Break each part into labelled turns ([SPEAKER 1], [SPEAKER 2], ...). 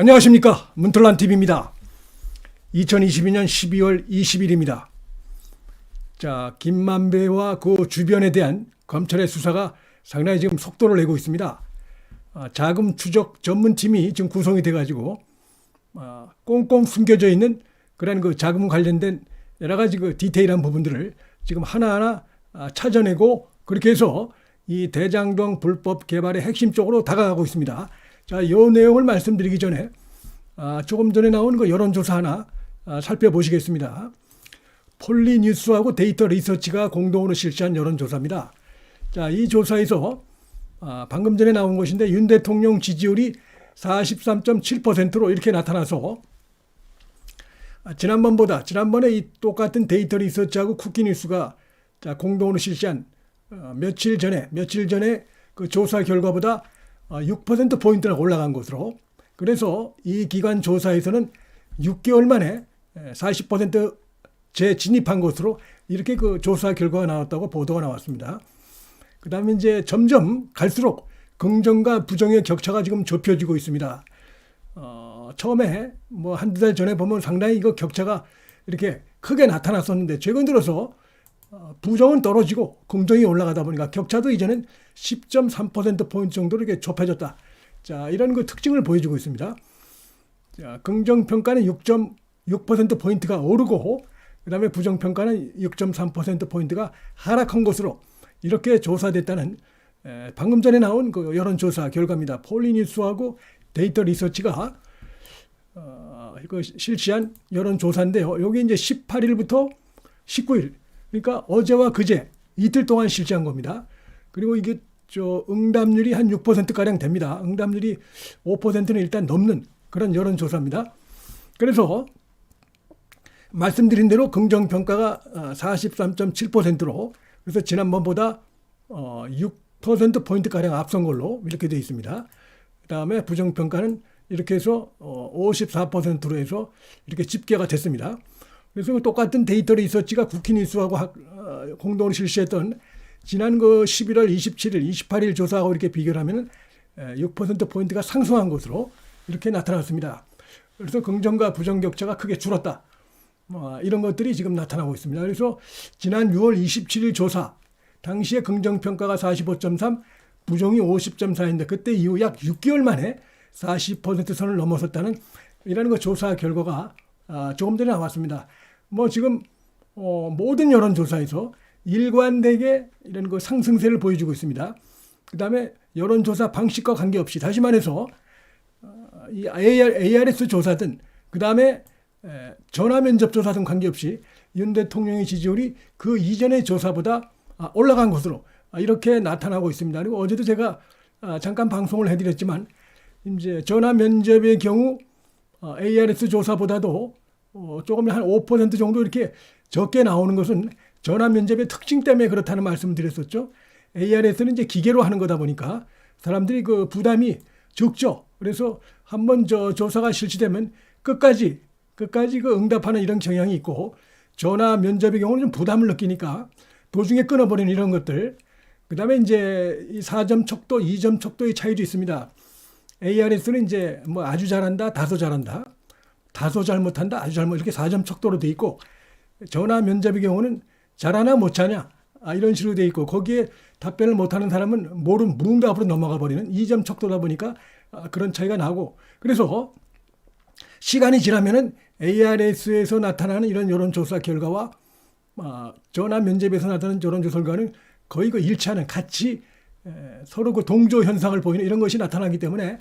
[SPEAKER 1] 안녕하십니까 문틀란 TV입니다. 2022년 12월 20일입니다. 자 김만배와 그 주변에 대한 검찰의 수사가 상당히 지금 속도를 내고 있습니다. 아, 자금 추적 전문팀이 지금 구성이 돼가지고 아, 꽁꽁 숨겨져 있는 그런 그 자금 관련된 여러 가지 그 디테일한 부분들을 지금 하나하나 아, 찾아내고 그렇게 해서 이 대장동 불법 개발의 핵심 쪽으로 다가가고 있습니다. 자, 이 내용을 말씀드리기 전에 아, 조금 전에 나온 그 여론조사 하나 아, 살펴보시겠습니다. 폴리뉴스하고 데이터 리서치가 공동으로 실시한 여론조사입니다. 자, 이 조사에서 아, 방금 전에 나온 것인데 윤 대통령 지지율이 43.7%로 이렇게 나타나서 아, 지난번보다 지난번에 이 똑같은 데이터 리서치하고 쿠키뉴스가 자, 공동으로 실시한 어, 며칠 전에 며칠 전에 그 조사 결과보다 어, 6% 포인트나 올라간 것으로 그래서 이 기관 조사에서는 6개월 만에 40% 재진입한 것으로 이렇게 그 조사 결과가 나왔다고 보도가 나왔습니다. 그 다음에 이제 점점 갈수록 긍정과 부정의 격차가 지금 좁혀지고 있습니다. 어, 처음에 뭐 한두 달 전에 보면 상당히 이거 격차가 이렇게 크게 나타났었는데 최근 들어서 어, 부정은 떨어지고 긍정이 올라가다 보니까 격차도 이제는 10.3%포인트 정도로 이렇게 좁혀졌다. 자, 이런 그 특징을 보여주고 있습니다. 자, 긍정평가는 6.6%포인트가 오르고, 그 다음에 부정평가는 6.3%포인트가 하락한 것으로 이렇게 조사됐다는 에, 방금 전에 나온 그 여론조사 결과입니다. 폴리뉴스하고 데이터 리서치가 어, 이거 실시한 여론조사인데요. 여기 이제 18일부터 19일, 그러니까 어제와 그제 이틀 동안 실시한 겁니다. 그리고 이게 저 응답률이 한 6%가량 됩니다. 응답률이 5%는 일단 넘는 그런 여론조사입니다. 그래서 말씀드린 대로 긍정평가가 43.7%로 그래서 지난번보다 6%포인트가량 앞선 걸로 이렇게 되어 있습니다. 그 다음에 부정평가는 이렇게 해서 54%로 해서 이렇게 집계가 됐습니다. 그래서 그 똑같은 데이터 리 서치가 쿠키뉴스하고 어, 공동으로 실시했던 지난 그 11월 27일, 28일 조사하고 이렇게 비교를 하면 6%포인트가 상승한 것으로 이렇게 나타났습니다. 그래서 긍정과 부정 격차가 크게 줄었다. 뭐 이런 것들이 지금 나타나고 있습니다. 그래서 지난 6월 27일 조사, 당시에 긍정평가가 45.3, 부정이 50.4인데 그때 이후 약 6개월 만에 40% 선을 넘어섰다는 이런 그 조사 결과가 아, 조금 전에 나왔습니다. 뭐 지금 어, 모든 여론조사에서 일관되게 이런 그 상승세를 보여주고 있습니다. 그 다음에 여론조사 방식과 관계없이 다시 말해서 어, 이 AR, ARS 조사든 그 다음에 전화 면접 조사든 관계없이 윤 대통령의 지지율이 그 이전의 조사보다 아, 올라간 것으로 아, 이렇게 나타나고 있습니다. 그리고 어제도 제가 아, 잠깐 방송을 해드렸지만 이제 전화 면접의 경우 ARS 조사보다도 어, 조금 한 5% 정도 이렇게 적게 나오는 것은 전화 면접의 특징 때문에 그렇다는 말씀을 드렸었죠. ARS는 이제 기계로 하는 거다 보니까 사람들이 그 부담이 적죠. 그래서 한번 저 조사가 실시되면 끝까지 끝까지 그 응답하는 이런 경향이 있고 전화 면접의 경우는 좀 부담을 느끼니까 도중에 끊어버리는 이런 것들. 그다음에 이제 이 4점 척도, 2점 척도의 차이도 있습니다. ARS는 이제 뭐 아주 잘한다, 다소 잘한다, 다소 잘못한다, 아주 잘못 이렇게 4점 척도로 돼 있고 전화 면접의 경우는 잘하나 못하냐? 아, 이런 식으로 돼 있고 거기에 답변을 못하는 사람은 모른 무응답으로 넘어가 버리는 2점 척도다 보니까 아, 그런 차이가 나고. 그래서 시간이 지나면은 ARS에서 나타나는 이런 여론조사 결과와 아, 전화 면접에서 나타나는 여론조사 결과는 거의 그 일치하는 같이 에, 서로 그 동조 현상을 보이는 이런 것이 나타나기 때문에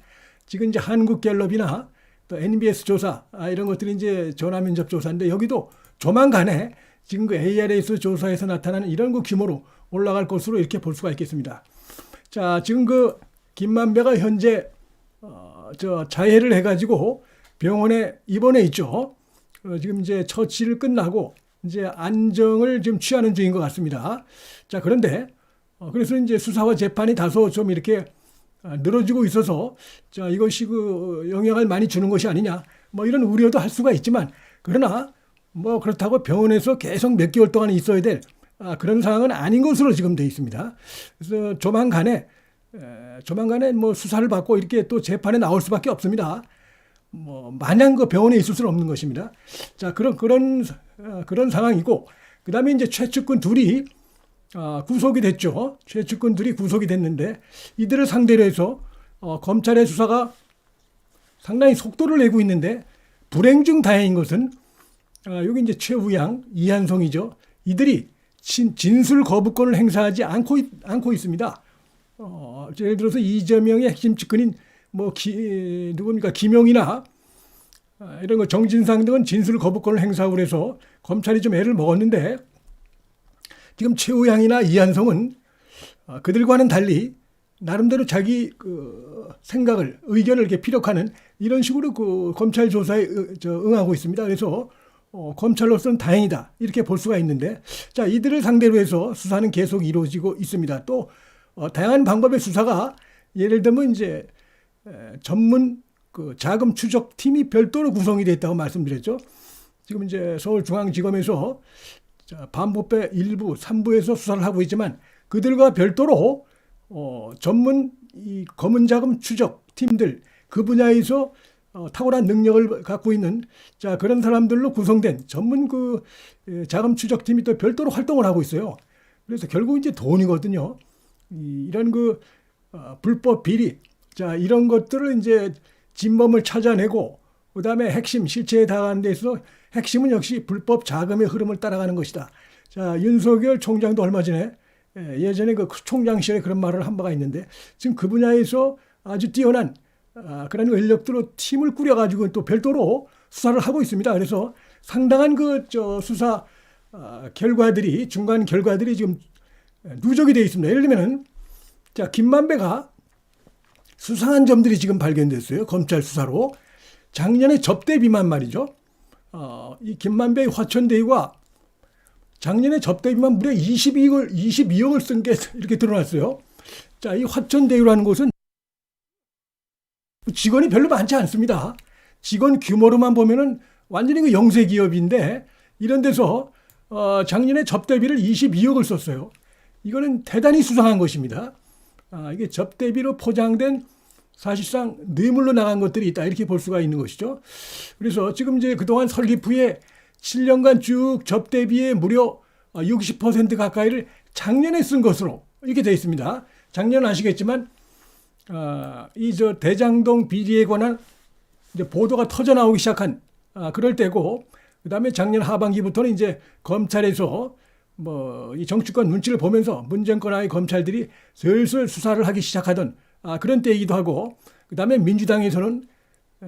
[SPEAKER 1] 지금 이제 한국갤럽이나 또 NBS 조사 아, 이런 것들이 이제 전화 면접 조사인데 여기도 조만간에 지금 그 ARS 조사에서 나타나는 이런 그 규모로 올라갈 것으로 이렇게 볼 수가 있겠습니다. 자, 지금 그 김만배가 현재 어, 저 자해를 해가지고 병원에 입원해 있죠. 어, 지금 이제 처치를 끝나고 이제 안정을 지금 취하는 중인 것 같습니다. 자, 그런데 어, 그래서 이제 수사와 재판이 다소 좀 이렇게 아, 늘어지고 있어서 자 이것이 그 영향을 많이 주는 것이 아니냐 뭐 이런 우려도 할 수가 있지만 그러나 뭐 그렇다고 병원에서 계속 몇 개월 동안 있어야 될 아, 그런 상황은 아닌 것으로 지금 돼 있습니다. 그래서 조만간에 에, 조만간에 뭐 수사를 받고 이렇게 또 재판에 나올 수밖에 없습니다. 뭐 마냥 그 병원에 있을 수는 없는 것입니다. 자 그런 그런 어, 그런 상황이고 그다음에 이제 최측근 둘이 아, 구속이 됐죠. 최측근 둘이 구속이 됐는데 이들을 상대로 해서 어, 검찰의 수사가 상당히 속도를 내고 있는데 불행 중 다행인 것은 아, 여기 이제 최우양, 이한성이죠. 이들이 진, 진술 거부권을 행사하지 않고, 있, 않고 있습니다. 어, 예를 들어서 이재명의 핵심 측근인 뭐 기, 누굽니까 김용이나 아, 이런 거 정진상 등은 진술 거부권을 생사하고 해서 검찰이 좀 애를 먹었는데 지금 최우양이나 이한성은 어, 그들과는 달리 나름대로 자기 그 생각을 의견을 이렇게 피력하는 이런 식으로 그 검찰 조사에 응- 저 응하고 있습니다. 그래서 어, 검찰로서는 다행이다 이렇게 볼 수가 있는데 자 이들을 상대로 해서 수사는 계속 이루어지고 있습니다. 또 어, 다양한 방법의 수사가 예를 들면 이제 에, 전문 그 자금 추적 팀이 별도로 구성이 돼 있다고 말씀드렸죠. 지금 이제 서울중앙지검에서 자, 반부패 일부, 3부에서 수사를 하고 있지만 그들과 별도로 어, 전문 이 검은 자금 추적 팀들 그 분야에서 어, 탁월한 능력을 갖고 있는 자 그런 사람들로 구성된 전문 그 에, 자금 추적 팀이 또 별도로 활동을 하고 있어요. 그래서 결국 이제 돈이거든요. 이, 이런 그 어, 불법 비리 자 이런 것들을 이제 진범을 찾아내고 그다음에 핵심 실체에 다가가는 데 있어서 핵심은 역시 불법 자금의 흐름을 따라가는 것이다. 자 윤석열 총장도 얼마 전에 예, 예전에 그 총장실에 그런 말을 한 바가 있는데 지금 그 분야에서 아주 뛰어난 아, 그런 인력들로 팀을 꾸려가지고 또 별도로 수사를 하고 있습니다. 그래서 상당한 그 저 수사 아, 결과들이 중간 결과들이 지금 누적이 되어 있습니다. 예를 들면은 자 김만배가 수상한 점들이 지금 발견됐어요. 검찰 수사로 작년에 접대 비만 말이죠. 어, 이 김만배의 화천대유가 작년에 접대 비만 무려 22억을 22억을 쓴 게 이렇게 드러났어요. 자, 이 화천대유라는 곳은 직원이 별로 많지 않습니다. 직원 규모로만 보면은 완전히 그 영세 기업인데 이런 데서 어, 작년에 접대비를 22억을 썼어요. 이거는 대단히 수상한 것입니다. 아, 이게 접대비로 포장된 사실상 뇌물로 나간 것들이 있다 이렇게 볼 수가 있는 것이죠. 그래서 지금 이제 그동안 설립 후에 7년간 쭉 접대비의 무려 60% 가까이를 작년에 쓴 것으로 이렇게 되어 있습니다. 작년 아시겠지만 아, 이저 대장동 비리에 관한 이제 보도가 터져 나오기 시작한 아, 그럴 때고 그다음에 작년 하반기부터는 이제 검찰에서 뭐 이 정치권 눈치를 보면서 문정권하의 검찰들이 슬슬 수사를 하기 시작하던 아, 그런 때이기도 하고 그다음에 민주당에서는 에,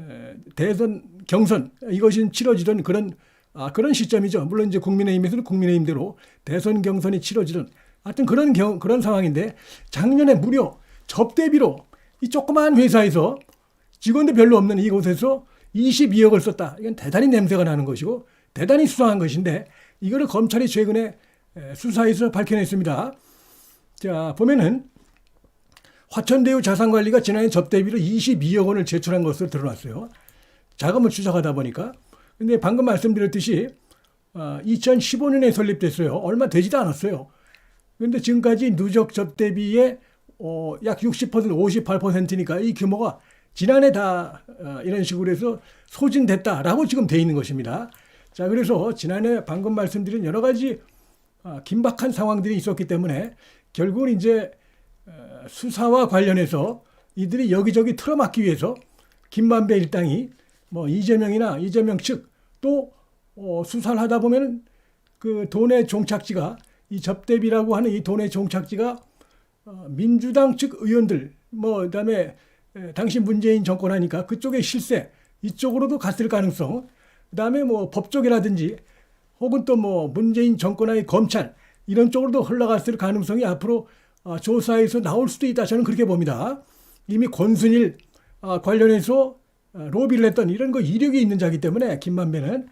[SPEAKER 1] 대선 경선 이것이 치러지던 그런 아, 그런 시점이죠. 물론 이제 국민의힘에서는 국민의힘대로 대선 경선이 치러지던 하여튼 그런 경, 그런 상황인데 작년에 무려 접대비로 이 조그마한 회사에서 직원도 별로 없는 이곳에서 22억을 썼다. 이건 대단히 냄새가 나는 것이고 대단히 수상한 것인데 이거를 검찰이 최근에 에, 수사에서 밝혀냈습니다. 자 보면은 화천대유 자산관리가 지난해 접대비로 22억 원을 제출한 것으로 드러났어요. 자금을 추적하다 보니까. 근데 방금 말씀드렸듯이 2015년에 설립됐어요. 얼마 되지도 않았어요. 그런데 지금까지 누적 접대비의 어, 약 60% 58%니까 이 규모가 지난해 다 어, 이런 식으로 해서 소진됐다라고 지금 돼 있는 것입니다. 자, 그래서 지난해 방금 말씀드린 여러 가지 아, 긴박한 상황들이 있었기 때문에 결국은 이제 어, 수사와 관련해서 이들이 여기저기 틀어막기 위해서 김만배 일당이 뭐 이재명이나 이재명 측또 어, 수사를 하다 보면 그 돈의 종착지가 이 접대비라고 하는 이 돈의 종착지가 어, 민주당 측 의원들 뭐 그다음에 에, 당시 문재인 정권 하니까 그쪽의 실세 이쪽으로도 갔을 가능성 그다음에 뭐 법조계라든지 혹은 또 뭐 문재인 정권의 검찰 이런 쪽으로도 흘러갔을 가능성이 앞으로 어, 조사에서 나올 수도 있다 저는 그렇게 봅니다. 이미 권순일 어, 관련해서 어, 로비를 했던 이런 거 이력이 있는 자기 때문에 김만배는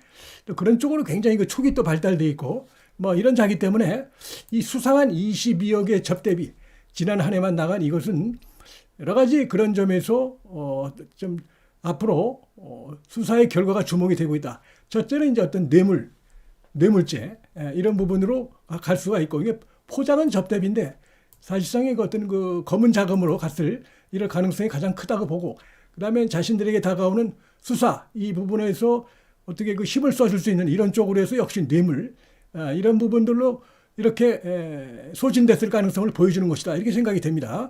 [SPEAKER 1] 또 그런 쪽으로 굉장히 그 촉이 또 발달돼 있고 뭐 이런 자기 때문에 이 수상한 22억의 접대비 지난 한 해만 나간 이것은 여러 가지 그런 점에서 어 좀 앞으로 어 수사의 결과가 주목이 되고 있다. 첫째는 이제 어떤 뇌물, 뇌물죄 에, 이런 부분으로 갈 수가 있고 이게 포장은 접대비인데 사실상의 그 어떤 그 검은 자금으로 갔을 이럴 가능성이 가장 크다고 보고 그다음에 자신들에게 다가오는 수사 이 부분에서 어떻게 그 힘을 써줄 수 있는 이런 쪽으로 해서 역시 뇌물 아, 이런 부분들로 이렇게 에, 소진됐을 가능성을 보여주는 것이다 이렇게 생각이 됩니다.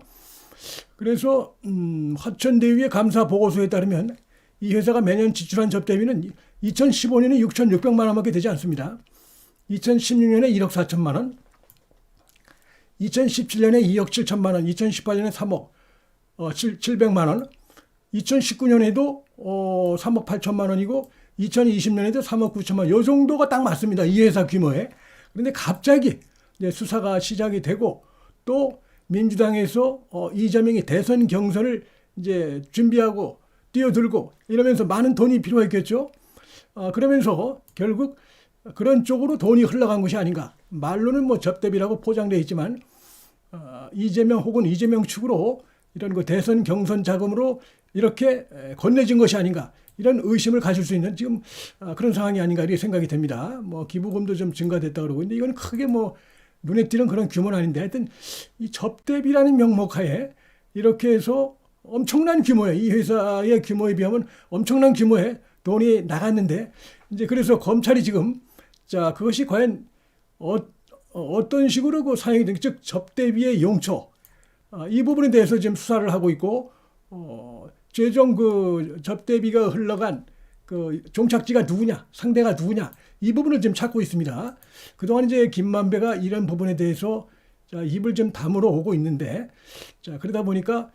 [SPEAKER 1] 그래서 음, 화천대유의 감사 보고서에 따르면 이 회사가 매년 지출한 접대비는 2015년에 6,600만 원밖에 되지 않습니다. 2016년에 1억 4천만 원, 2017년에 2억 7천만 원, 2018년에 3억 어, 7, 700만 원, 2019년에도 어, 3억 8천만 원이고 2020년에도 3억 9천만 원. 요 정도가 딱 맞습니다. 이 회사 규모에. 그런데 갑자기 수사가 시작이 되고 또 민주당에서 어, 이재명이 대선 경선을 이제 준비하고 뛰어들고 이러면서 많은 돈이 필요했겠죠. 어, 그러면서 결국 그런 쪽으로 돈이 흘러간 것이 아닌가. 말로는 뭐 접대비라고 포장되어 있지만 어, 이재명 혹은 이재명 측으로 이런 그 대선 경선 자금으로 이렇게 에, 건네진 것이 아닌가 이런 의심을 가질 수 있는 지금 아, 그런 상황이 아닌가 이렇게 생각이 됩니다. 뭐 기부금도 좀 증가됐다 그러고 있는데 이건 크게 뭐 눈에 띄는 그런 규모는 아닌데 하여튼 이 접대비라는 명목하에 이렇게 해서 엄청난 규모의 이 회사의 규모에 비하면 엄청난 규모의 돈이 나갔는데 이제 그래서 검찰이 지금 자 그것이 과연 어, 어떤 식으로 그 사용이 된, 즉 접대비의 용처 아, 이 부분에 대해서 지금 수사를 하고 있고 어, 최종 그 접대비가 흘러간 그 종착지가 누구냐, 상대가 누구냐 이 부분을 지금 찾고 있습니다. 그동안 이제 김만배가 이런 부분에 대해서 자, 입을 좀 다물어 오고 있는데 자 그러다 보니까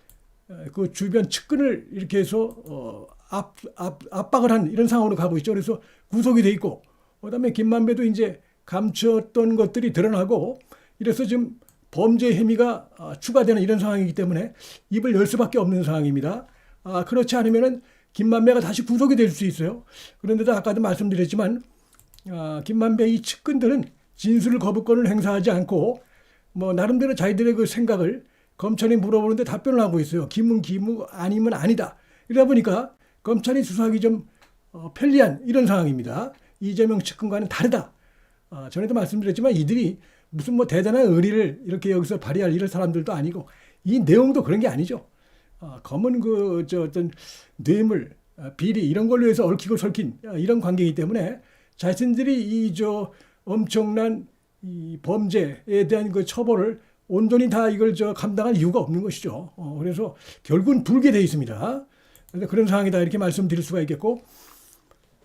[SPEAKER 1] 어, 그 주변 측근을 이렇게 해서 어, 압, 압, 압박을 한 이런 상황으로 가고 있죠. 그래서 구속이 돼 있고 그다음에 김만배도 이제 감췄던 것들이 드러나고 이래서 지금 범죄 혐의가 아, 추가되는 이런 상황이기 때문에 입을 열 수밖에 없는 상황입니다. 아, 그렇지 않으면은 김만배가 다시 구속이 될 수 있어요. 그런데도 아까도 말씀드렸지만 아, 김만배 이 측근들은 진술 거부권을 행사하지 않고 뭐 나름대로 자기들의 그 생각을 검찰이 물어보는데 답변을 하고 있어요. 기문 기무 아니면 아니다. 이러다 보니까 검찰이 수사하기 좀 어, 편리한 이런 상황입니다. 이재명 측근과는 다르다. 아, 전에도 말씀드렸지만 이들이 무슨 뭐 대단한 의리를 이렇게 여기서 발휘할 이런 사람들도 아니고 이 내용도 그런 게 아니죠. 아, 검은 그 저 어떤 뇌물, 아, 비리 이런 걸로 해서 얽히고 설킨 아, 이런 관계이기 때문에 자신들이 이 저 엄청난 이 범죄에 대한 그 처벌을 온전히 다 이걸 저 감당할 이유가 없는 것이죠. 어, 그래서 결국은 불게 돼 있습니다. 그래서 그런 상황이다 이렇게 말씀드릴 수가 있겠고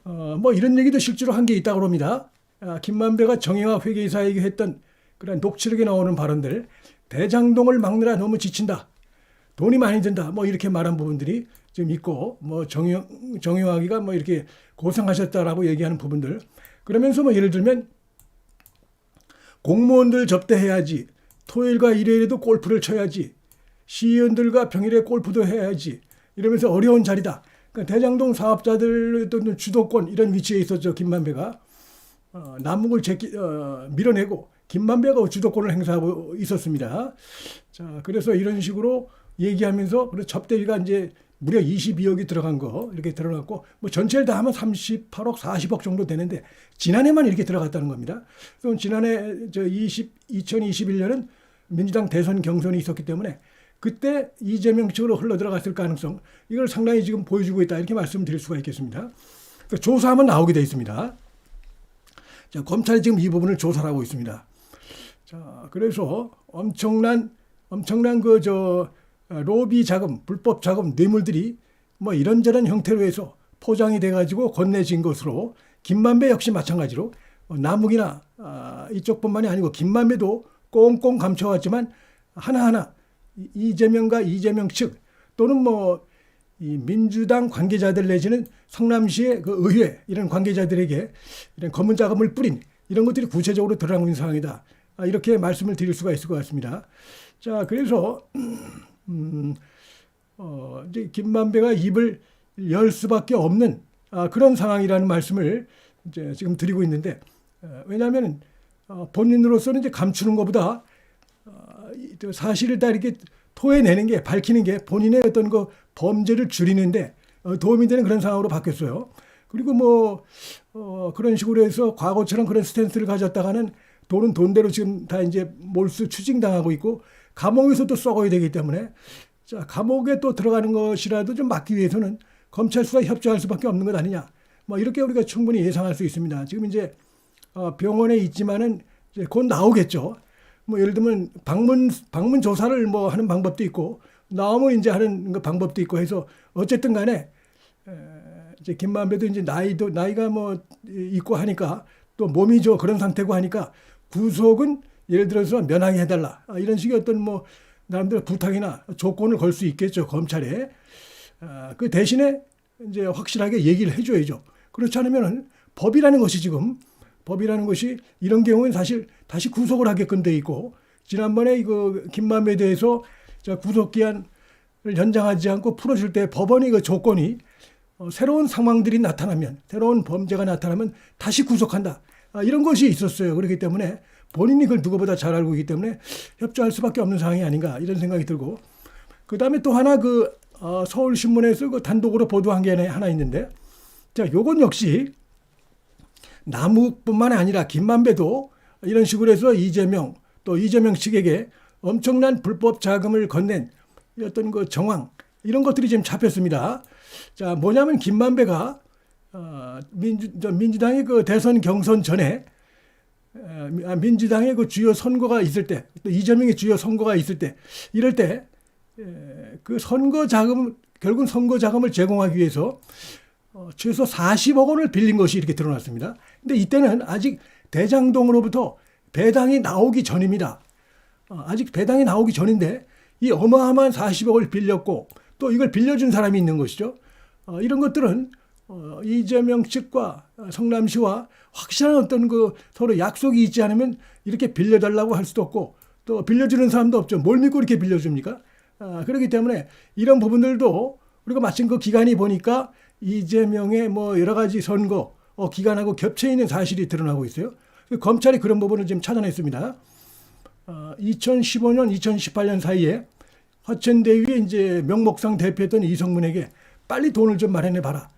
[SPEAKER 1] 어, 뭐 이런 얘기도 실제로 한 게 있다고 합니다. 아, 김만배가 정의와 회계사에게 했던 그런 녹취록에 나오는 발언들 대장동을 막느라 너무 지친다. 돈이 많이 든다. 뭐 이렇게 말한 부분들이 좀 있고 뭐 정의 정의화기가 뭐 이렇게 고생하셨다라고 얘기하는 부분들 그러면서 뭐 예를 들면 공무원들 접대해야지 토요일과 일요일에도 골프를 쳐야지 시의원들과 평일에 골프도 해야지 이러면서 어려운 자리다. 그러니까 대장동 사업자들 또 주도권 이런 위치에 있었죠 김만배가 어, 남북을 제끼, 어, 밀어내고 김만배가 주도권을 행사하고 있었습니다. 자 그래서 이런 식으로 얘기하면서 그래서 접대비가 이제 무려 22억이 들어간 거 이렇게 들어갔고 뭐 전체를 다 하면 38억 40억 정도 되는데 지난해만 이렇게 들어갔다는 겁니다. 그럼 지난해 저 20, 2021년은 민주당 대선 경선이 있었기 때문에 그때 이재명 측으로 흘러 들어갔을 가능성 이걸 상당히 지금 보여주고 있다 이렇게 말씀드릴 수가 있겠습니다. 그 조사하면 나오게 돼 있습니다. 자, 검찰이 지금 이 부분을 조사를 하고 있습니다. 자, 그래서 엄청난 엄청난 그 저 로비 자금, 불법 자금, 뇌물들이 뭐 이런저런 형태로 해서 포장이 돼가지고 건네진 것으로 김만배 역시 마찬가지로 어, 남욱이나 아, 이쪽뿐만이 아니고 김만배도 꽁꽁 감춰왔지만 하나하나 이- 이재명과 이재명 측 또는 뭐이 민주당 관계자들 내지는 성남시의 그 의회 이런 관계자들에게 이런 검은 자금을 뿌린 이런 것들이 구체적으로 드러나고 있는 상황이다. 아, 이렇게 말씀을 드릴 수가 있을 것 같습니다. 자, 그래서 음, 어, 이제 김만배가 입을 열 수밖에 없는 아, 그런 상황이라는 말씀을 이제 지금 드리고 있는데 어, 왜냐하면 어, 본인으로서는 이제 감추는 것보다 어, 사실을 다 이렇게 토해내는 게 밝히는 게 본인의 어떤 그 범죄를 줄이는데 어, 도움이 되는 그런 상황으로 바뀌었어요. 그리고 뭐 어, 그런 식으로 해서 과거처럼 그런 스탠스를 가졌다가는 돈은 돈대로 지금 다 이제 몰수 추징당하고 있고 감옥에서도 썩어야 되기 때문에 자, 감옥에 또 들어가는 것이라도 좀 막기 위해서는 검찰 수사 협조할 수밖에 없는 것 아니냐. 뭐 이렇게 우리가 충분히 예상할 수 있습니다. 지금 이제 어, 병원에 있지만은 이제 곧 나오겠죠. 뭐 예를 들면 방문 방문 조사를 뭐 하는 방법도 있고 나오면 이제 하는 그 방법도 있고 해서 어쨌든 간에 에, 이제 김만배도 이제 나이도 나이가 뭐 있고 하니까 또 몸이 저 그런 상태고 하니까 구속은 예를 들어서 면항해 달라 아, 이런 식의 어떤 뭐 나름대로 부탁이나 조건을 걸 수 있겠죠 검찰에 아, 그 대신에 이제 확실하게 얘기를 해줘야죠. 그렇지 않으면은 법이라는 것이 지금 법이라는 것이 이런 경우는 사실 다시 구속을 하게끔 돼 있고 지난번에 이거 김만배에 대해서 자 구속 기한을 연장하지 않고 풀어줄 때 법원이 그 조건이 어, 새로운 상황들이 나타나면 새로운 범죄가 나타나면 다시 구속한다 아, 이런 것이 있었어요. 그렇기 때문에 본인이 그걸 누구보다 잘 알고 있기 때문에 협조할 수밖에 없는 상황이 아닌가 이런 생각이 들고 그 다음에 또 하나 그 어, 서울신문에서 그 단독으로 보도한 게 하나 있는데 자 요건 역시 남욱뿐만 아니라 김만배도 이런 식으로 해서 이재명 또 이재명 측에게 엄청난 불법 자금을 건넨 어떤 그 정황 이런 것들이 지금 잡혔습니다. 자 뭐냐면 김만배가 어, 민주 저 민주당의 그 대선 경선 전에 민주당의 그 주요 선거가 있을 때, 또 이재명의 주요 선거가 있을 때, 이럴 때, 그 선거 자금, 결국 선거 자금을 제공하기 위해서 어, 최소 40억 원을 빌린 것이 이렇게 드러났습니다. 근데 이때는 아직 대장동으로부터 배당이 나오기 전입니다. 어, 아직 배당이 나오기 전인데 이 어마어마한 40억을 빌렸고 또 이걸 빌려준 사람이 있는 것이죠. 어, 이런 것들은 어, 이재명 측과 성남시와 확실한 어떤 그 서로 약속이 있지 않으면 이렇게 빌려달라고 할 수도 없고 또 빌려주는 사람도 없죠. 뭘 믿고 이렇게 빌려줍니까? 아, 그렇기 때문에 이런 부분들도 우리가 마침 그 기간이 보니까 이재명의 뭐 여러 가지 선거 어, 기간하고 겹쳐 있는 사실이 드러나고 있어요. 검찰이 그런 부분을 지금 찾아냈습니다. 어, 2015년, 2018년 사이에 화천대유의 이제 명목상 대표였던 이성문에게 빨리 돈을 좀 마련해 봐라.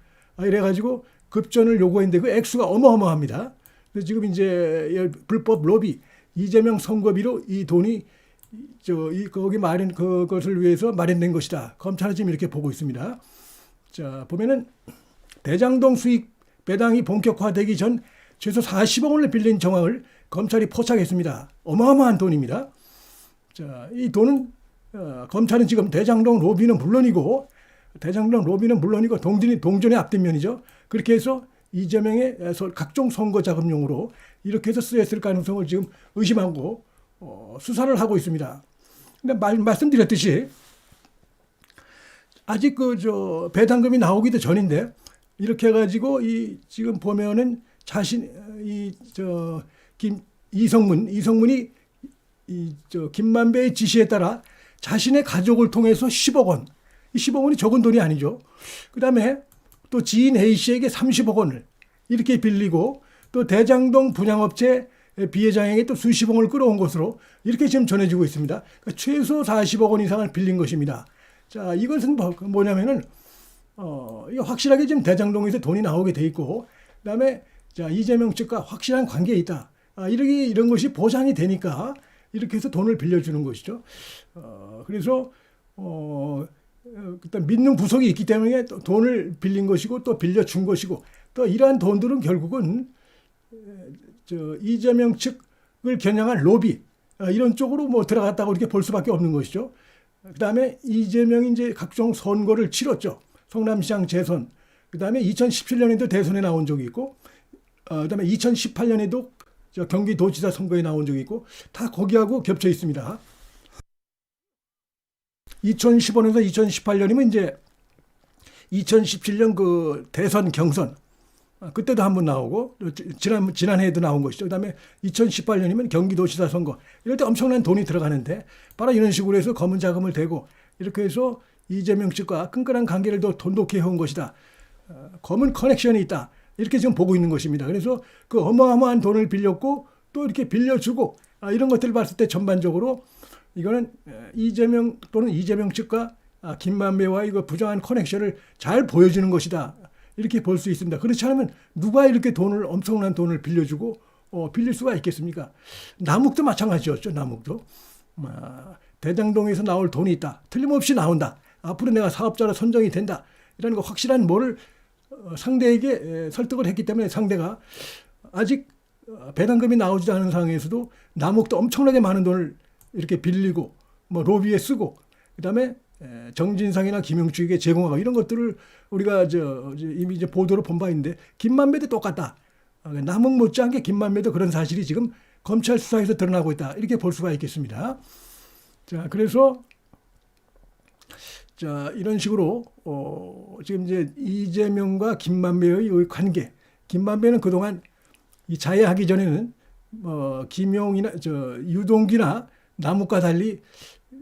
[SPEAKER 1] 아, 이래가지고 급전을 요구했는데 그 액수가 어마어마합니다. 그래서 지금 이제 불법 로비 이재명 선거비로 이 돈이 저 이 거기 마련 그것을 위해서 마련된 것이다. 검찰은 지금 이렇게 보고 있습니다. 자 보면은 대장동 수익 배당이 본격화되기 전 최소 40억 원을 빌린 정황을 검찰이 포착했습니다. 어마어마한 돈입니다. 자, 이 돈은 어, 검찰은 지금 대장동 로비는 물론이고 대장동 로비는 물론이고 동전이 동전의 앞뒷 면이죠. 그렇게 해서 이재명의 각종 선거 자금용으로 이렇게 해서 쓰였을 가능성을 지금 의심하고 어, 수사를 하고 있습니다. 근데 말, 말씀드렸듯이 아직 그 저 배당금이 나오기도 전인데 이렇게 해가지고 이 지금 보면은 자신 이 저 김 이성문 이성문이 이 저 김만배의 지시에 따라 자신의 가족을 통해서 10억 원, 이 10억 원이 적은 돈이 아니죠. 그 다음에 또 지인 A 씨에게 30억 원을 이렇게 빌리고 또 대장동 분양업체 비회장에게 또 수십억 원을 끌어온 것으로 이렇게 지금 전해지고 있습니다. 그러니까 최소 40억 원 이상을 빌린 것입니다. 자, 이것은 뭐- 뭐냐면은 어, 확실하게 지금 대장동에서 돈이 나오게 돼 있고 그다음에 자, 이재명 측과 확실한 관계에 있다. 아, 이렇게 이런 것이 보장이 되니까 이렇게 해서 돈을 빌려주는 것이죠. 어, 그래서 어, 어, 일단 믿는 구석이 있기 때문에 또 돈을 빌린 것이고 또 빌려준 것이고 또 이러한 돈들은 결국은 에, 저 이재명 측을 겨냥한 로비 아, 이런 쪽으로 뭐 들어갔다고 이렇게 볼 수밖에 없는 것이죠. 그다음에 이재명이 이제 각종 선거를 치렀죠. 성남시장 재선. 그다음에 2017년에도 대선에 나온 적이 있고 어, 그다음에 2018년에도 저 경기도지사 선거에 나온 적이 있고 다 거기하고 겹쳐 있습니다. 2015년에서 2018년이면 이제 2017년 그 대선 경선 아, 그때도 한 번 나오고 지- 지난 지난해에도 나온 것이죠. 그다음에 2018년이면 경기도지사 선거 이럴 때 엄청난 돈이 들어가는데 바로 이런 식으로 해서 검은 자금을 대고 이렇게 해서 이재명 측과 끈끈한 관계를 더 돈독히 해온 것이다. 어, 검은 커넥션이 있다. 이렇게 지금 보고 있는 것입니다. 그래서 그 어마어마한 돈을 빌렸고 또 이렇게 빌려주고 아, 이런 것들을 봤을 때 전반적으로 이거는 에, 이재명 또는 이재명 측과 아, 김만배와 이거 부정한 커넥션을 잘 보여주는 것이다. 이렇게 볼 수 있습니다. 그렇지 않으면 누가 이렇게 돈을 엄청난 돈을 빌려주고 어, 빌릴 수가 있겠습니까? 남욱도 마찬가지였죠. 남욱도 아, 대장동에서 나올 돈이 있다. 틀림없이 나온다. 앞으로 내가 사업자로 선정이 된다. 이런 거 확실한 뭐를 어, 상대에게 에, 설득을 했기 때문에 상대가 아직 어, 배당금이 나오지 않은 상황에서도 남욱도 엄청나게 많은 돈을 이렇게 빌리고 뭐 로비에 쓰고 그다음에 에, 정진상이나 김용축에게 제공하고 이런 것들을 우리가 저 이미 이제 보도를 본바 있는데 김만배도 똑같다. 어, 남욱 못지않게 김만배도 그런 사실이 지금 검찰 수사에서 드러나고 있다. 이렇게 볼 수가 있겠습니다. 자, 그래서 자 이런 식으로 어, 지금 이제 이재명과 김만배의 이 관계, 김만배는 그동안 이 자해하기 전에는 뭐 김용이나 저 유동기나 남욱과 달리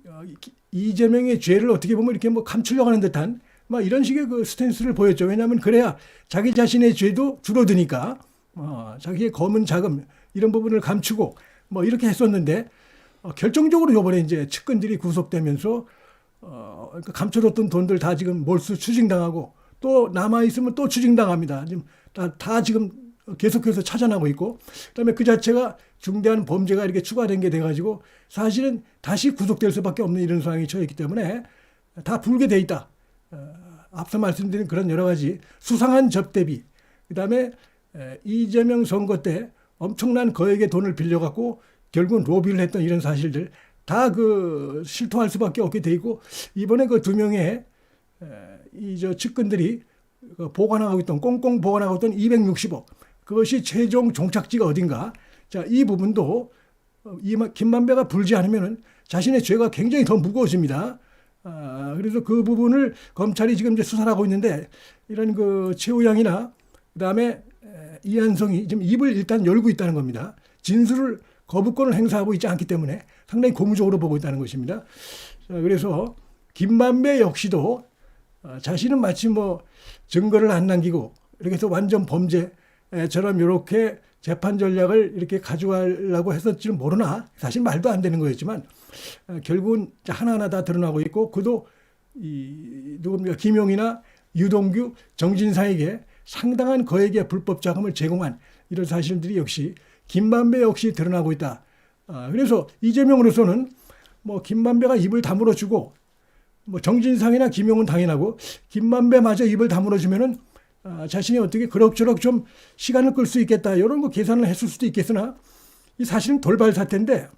[SPEAKER 1] 어, 이- 이재명의 죄를 어떻게 보면 이렇게 뭐 감추려고 하는 듯한 막 이런 식의 그 스탠스를 보였죠. 왜냐하면 그래야 자기 자신의 죄도 줄어드니까 어, 자기의 검은 자금 이런 부분을 감추고 뭐 이렇게 했었는데 어, 결정적으로 이번에 이제 측근들이 구속되면서 어, 그러니까 감춰뒀던 돈들 다 지금 몰수 추징당하고 또 남아 있으면 또 추징당합니다. 지금 다, 다 지금 계속해서 찾아나고 있고 그다음에 그 자체가 중대한 범죄가 이렇게 추가된 게 돼가지고 사실은 다시 구속될 수밖에 없는 이런 상황이 처했기 때문에 다 불게 돼 있다. 어, 앞서 말씀드린 그런 여러 가지 수상한 접대비 그다음에 에, 이재명 선거 때 엄청난 거액의 돈을 빌려갖고 결국은 로비를 했던 이런 사실들 다 그 실토할 수밖에 없게 돼 있고 이번에 그 두 명의 이 저 측근들이 그 보관하고 있던 꽁꽁 보관하고 있던 260억 그것이 최종 종착지가 어딘가 자 이 부분도 어, 이 김만배가 불지 않으면은 자신의 죄가 굉장히 더 무거워집니다. 아, 그래서 그 부분을 검찰이 지금 이제 수사를 하고 있는데 이런 그 최우양이나 그다음에 에, 이한성이 지금 입을 일단 열고 있다는 겁니다. 진술을 거부권을 행사하고 있지 않기 때문에 상당히 고무적으로 보고 있다는 것입니다. 자, 그래서 김만배 역시도 어, 자신은 마치 뭐 증거를 안 남기고 이렇게 해서 완전 범죄 처럼 이렇게 재판 전략을 이렇게 가져가려고 했었지는 모르나 사실 말도 안 되는 거였지만 어, 결국은 하나하나 다 드러나고 있고 그도 이 누굽니까 김용이나 유동규 정진상에게 상당한 거액의 불법 자금을 제공한 이런 사실들이 역시 김만배 역시 드러나고 있다. 아, 그래서 이재명으로서는 뭐 김만배가 입을 다물어 주고 뭐 정진상이나 김용은 당연하고 김만배마저 입을 다물어 주면은 아, 자신이 어떻게 그럭저럭 좀 시간을 끌 수 있겠다 이런 거 계산을 했을 수도 있겠으나 이 사실은 돌발 사태인데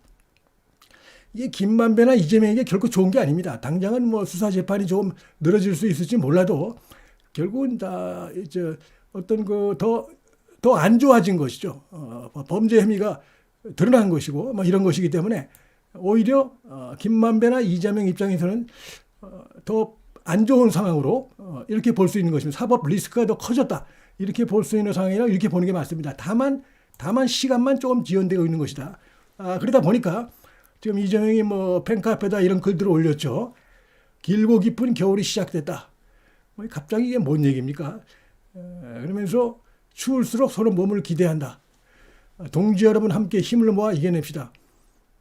[SPEAKER 1] 이게 김만배나 이재명에게 결코 좋은 게 아닙니다. 당장은 뭐 수사 재판이 좀 늘어질 수 있을지 몰라도 결국은 다 이제 어떤 그 더 더 안 좋아진 것이죠. 어, 범죄 혐의가 드러난 것이고 뭐 이런 것이기 때문에 오히려 어, 김만배나 이재명 입장에서는 어, 더 안 좋은 상황으로 어, 이렇게 볼 수 있는 것입니다. 사법 리스크가 더 커졌다. 이렇게 볼 수 있는 상황이라 이렇게 보는 게 맞습니다. 다만 다만 시간만 조금 지연되고 있는 것이다. 아, 그러다 보니까 지금 이재명이 뭐 팬카페다 이런 글들을 올렸죠. 길고 깊은 겨울이 시작됐다. 뭐 갑자기 이게 뭔 얘기입니까? 에, 그러면서 추울수록 서로 몸을 기대한다. 아, 동지 여러분 함께 힘을 모아 이겨냅시다.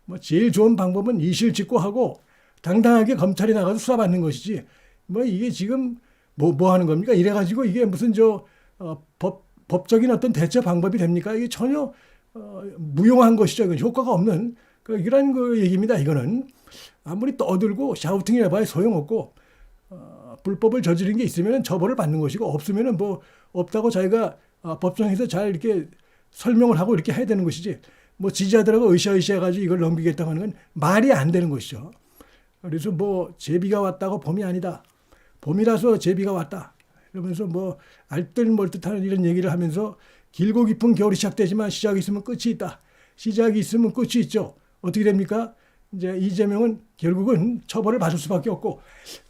[SPEAKER 1] 뭐 제일 좋은 방법은 이실직고하고 당당하게 검찰에 나가서 수사받는 것이지. 뭐 이게 지금 뭐, 뭐 하는 겁니까? 이래가지고 이게 무슨 저, 어, 법, 법적인 어떤 대처 방법이 됩니까? 이게 전혀, 어, 무용한 것이죠. 이건 효과가 없는, 그, 이런 그 얘기입니다. 이거는. 아무리 떠들고 샤우팅을 해봐야 소용없고, 어, 불법을 저지른 게 있으면 처벌을 받는 것이고, 없으면은 뭐, 없다고 자기가 어, 법정에서 잘 이렇게 설명을 하고 이렇게 해야 되는 것이지, 뭐 지지자들하고 으쌰으쌰 해가지고 이걸 넘기겠다고 하는 건 말이 안 되는 것이죠. 그래서 뭐 제비가 왔다고 봄이 아니다. 봄이라서 제비가 왔다. 이러면서 뭐 알뜰멀뜻하는 이런 얘기를 하면서 길고 깊은 겨울이 시작되지만 시작이 있으면 끝이 있다. 시작이 있으면 끝이 있죠. 어떻게 됩니까? 이제 이재명은 결국은 처벌을 받을 수밖에 없고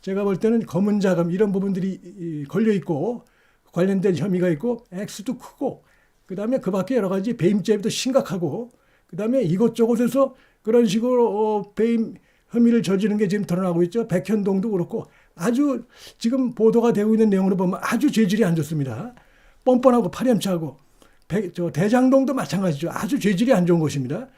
[SPEAKER 1] 제가 볼 때는 검은 자금 이런 부분들이 걸려 있고 관련된 혐의가 있고 액수도 크고 그다음에 그밖에 여러 가지 배임죄도 심각하고 그다음에 이곳저곳에서 그런 식으로 어, 배임 혐의를 저지른 게 지금 드러나고 있죠. 백현동도 그렇고 아주 지금 보도가 되고 있는 내용으로 보면 아주 죄질이 안 좋습니다. 뻔뻔하고 파렴치하고 백- 저 대장동도 마찬가지죠. 아주 죄질이 안 좋은 것입니다.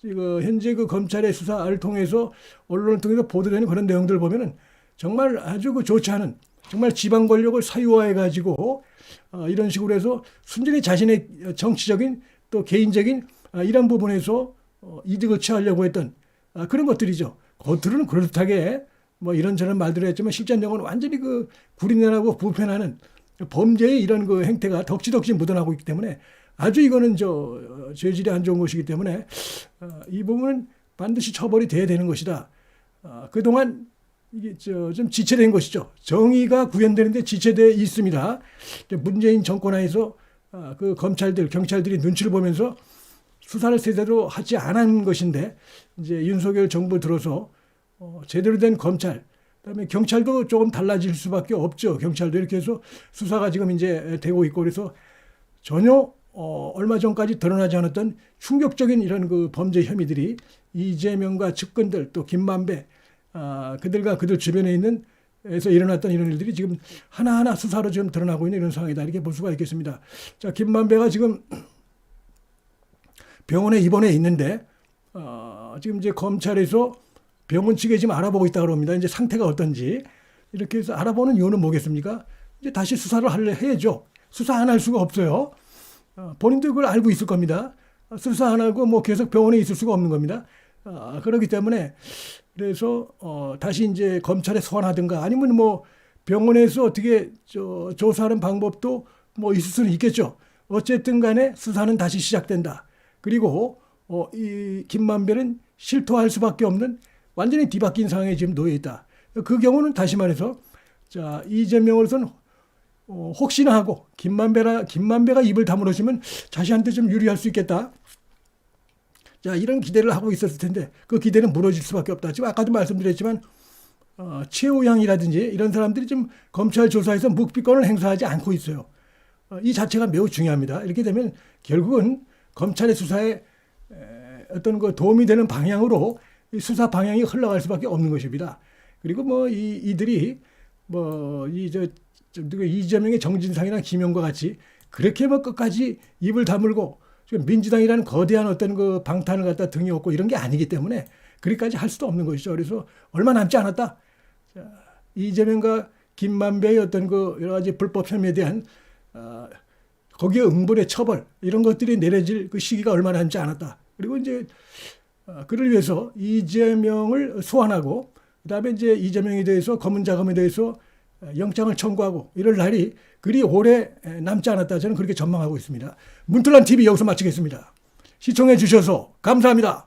[SPEAKER 1] 지금 현재 그 검찰의 수사를 통해서 언론을 통해서 보도되는 그런 내용들 보면은 정말 아주 그 좋지 않은 정말 지방 권력을 사유화해 가지고 어, 이런 식으로 해서 순전히 자신의 정치적인 또 개인적인 아, 이런 부분에서 어, 이득을 취하려고 했던 아, 그런 것들이죠. 겉으로는 그럴듯하게 뭐 이런저런 말들을 했지만 실전적으로는 완전히 그 구린내나고 부패하는 범죄의 이런 그 행태가 덕지덕지 묻어나고 있기 때문에 아주 이거는 저 어, 죄질이 안 좋은 것이기 때문에 어, 이 부분은 반드시 처벌이 돼야 되는 것이다. 어, 그동안 이게 저 좀 지체된 것이죠. 정의가 구현되는데 지체돼 있습니다. 문재인 정권 하에서 어, 그 검찰들, 경찰들이 눈치를 보면서 수사를 제대로 하지 않은 것인데 이제 윤석열 정부 들어서 어, 제대로 된 검찰, 그다음에 경찰도 조금 달라질 수밖에 없죠. 경찰도 이렇게 해서 수사가 지금 이제 되고 있고 그래서 전혀 어, 얼마 전까지 드러나지 않았던 충격적인 이런 그 범죄 혐의들이 이재명과 측근들 또 김만배 아, 그들과 그들 주변에 있는 에서 일어났던 이런 일들이 지금 하나하나 수사로 지금 드러나고 있는 이런 상황이다 이렇게 볼 수가 있겠습니다. 자 김만배가 지금 병원에 입원해 있는데 어, 지금 이제 검찰에서 병원 측에 지금 알아보고 있다 그럽니다. 이제 상태가 어떤지 이렇게 해서 알아보는 이유는 뭐겠습니까? 이제 다시 수사를 하려 해야죠. 수사 안 할 수가 없어요. 어, 본인도 그걸 알고 있을 겁니다. 어, 수사 안 하고 뭐 계속 병원에 있을 수가 없는 겁니다. 어, 그렇기 때문에 그래서 어, 다시 이제 검찰에 소환하든가 아니면 뭐 병원에서 어떻게 저, 조사하는 방법도 뭐 있을 수는 있겠죠. 어쨌든 간에 수사는 다시 시작된다. 그리고 어, 이 김만배는 실토할 수밖에 없는 완전히 뒤바뀐 상황에 지금 놓여 있다. 그 경우는 다시 말해서 자 이재명으로서는 어, 혹시나 하고 김만배라 김만배가 입을 다물어주면 자신한테 좀 유리할 수 있겠다. 자 이런 기대를 하고 있었을 텐데 그 기대는 무너질 수밖에 없다. 지금 아까도 말씀드렸지만 어, 최우양이라든지 이런 사람들이 지금 검찰 조사에서 묵비권을 행사하지 않고 있어요. 어, 이 자체가 매우 중요합니다. 이렇게 되면 결국은 검찰의 수사에 에, 어떤 그 도움이 되는 방향으로 이 수사 방향이 흘러갈 수밖에 없는 것입니다. 그리고 뭐 이 이들이 뭐 이저 이재명의 정진상이나 김영과 같이 그렇게 뭐 끝까지 입을 다물고 지금 민주당이라는 거대한 어떤 그 방탄을 갖다 등에 업고 이런 게 아니기 때문에 그리까지 할 수도 없는 것이죠. 그래서 얼마 남지 않았다. 자, 이재명과 김만배의 어떤 그 여러 가지 불법 혐의에 대한 어, 거기에 응분의 처벌 이런 것들이 내려질 그 시기가 얼마 남지 않았다. 그리고 이제 어, 그를 위해서 이재명을 소환하고 그다음에 이제 이재명에 대해서 검은 자금에 대해서 영장을 청구하고 이럴 날이 그리 오래 남지 않았다 저는 그렇게 전망하고 있습니다. 문틀란 TV 여기서 마치겠습니다. 시청해 주셔서 감사합니다.